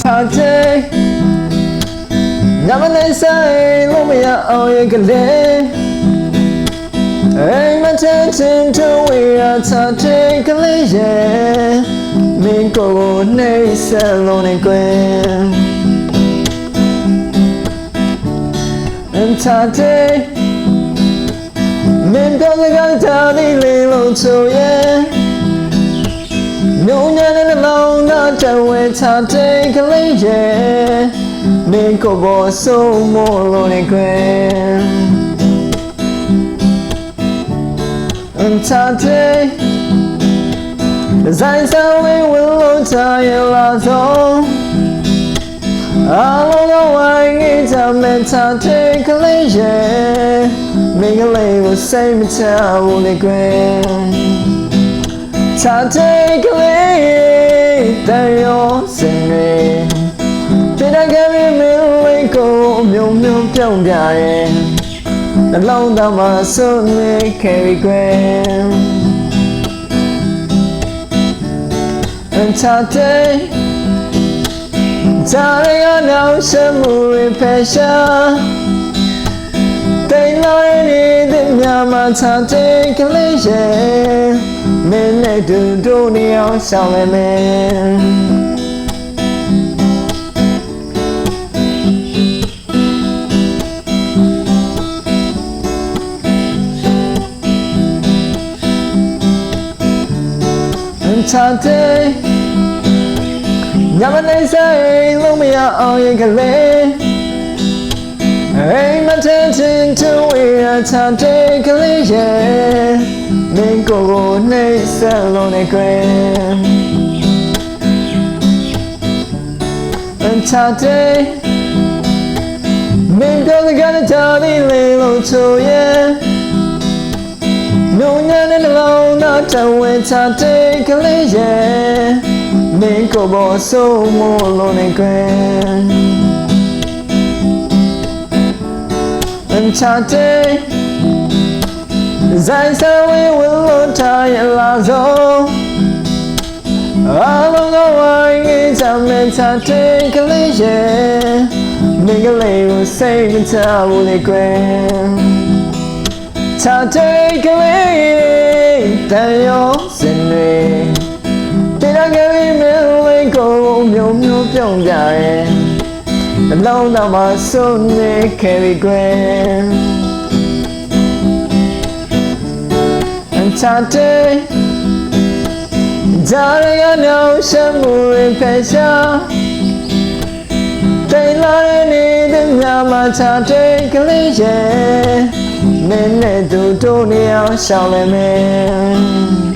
ထားတဲ့ညမနေဆိုင်လို့မရအောင်ရဲ့ကလေးအိမ်မချင်ချင်တို့ဝေရထားတဲ့ကလေးရဲ့မင်းကိုယ်ကိုနှိမ့်ဆက်လို့နေကွယ် and today မင်းပြောစကားထားပြီးလေလို့ဆိုရဲ့ညုံညာနဲ့နှလုံး သားတဝဲထားတဲ့ကလေးရဲ့မင်းကိုဘောဆုံးမလို့နေခွင် and today ဇိုင်းဆောင်ဝေးဝင်လို့ထားရလာဆုံးအလုံးလုံးဝိုင်းငိချမဲ့ထားတဲ့ကလေးရဲ့မင်းကလေးကိုစိတ်မချဘူးလေကွယ်ထား တဲ့ကလေးတန်ရောစင်တွေပြတဲ့ကလေးမင်းလေးကိုမြုံမြုံပြောင်းပြရဲ့နှလုံးသားမှာဆုံးနေခဲ့ပြီကွယ် and today ဇာရရနောက်ရှမှုရဖက်ရှာတိမ်လာရနေတဲ့ညမှာချတဲ့ကလေးရဲ့ မင်းနဲ့တူတို့နေအောင်ရှောင်းလဲမယ် and today ညမနေဆိုင်လို့မရအောင် ရင်ကလေးအိမ်မထင်ချင်းချဝေးအချတဲ့ကလေးရဲ့မင်းကိုယ်ကိုနှိမ့်ဆက်လို့နေခွင် and today မင်းပြောစကားနဲ့ကြားပြီးလေလို့ ဇိုင်းဆောင်ဝေးဝင်လို့ထားရလာဆုံးအလုံးစုံဝိုင်းငိချမဲ့ချတဲ့ကလေးရဲ့မင်းကလေးကိုစိတ်မချဘူးလေကွယ် Today ကလေးတန်ရောစင်တွေတရားကလေးမင်းလေးကိုမြုံမြုံပြောင်းကြရဲ့အလုံးသားမှာဆုံးနေခဲ့ပြီကွယ် And today ဂျာရရနောက်ရှမှုရဖက်ရှာတိမ်လာရနေတဲ့ညမှာချတဲ့ကလေးရဲ့မင်းနဲ့သူတို့နေအောင်ရှောင်းလဲမယ်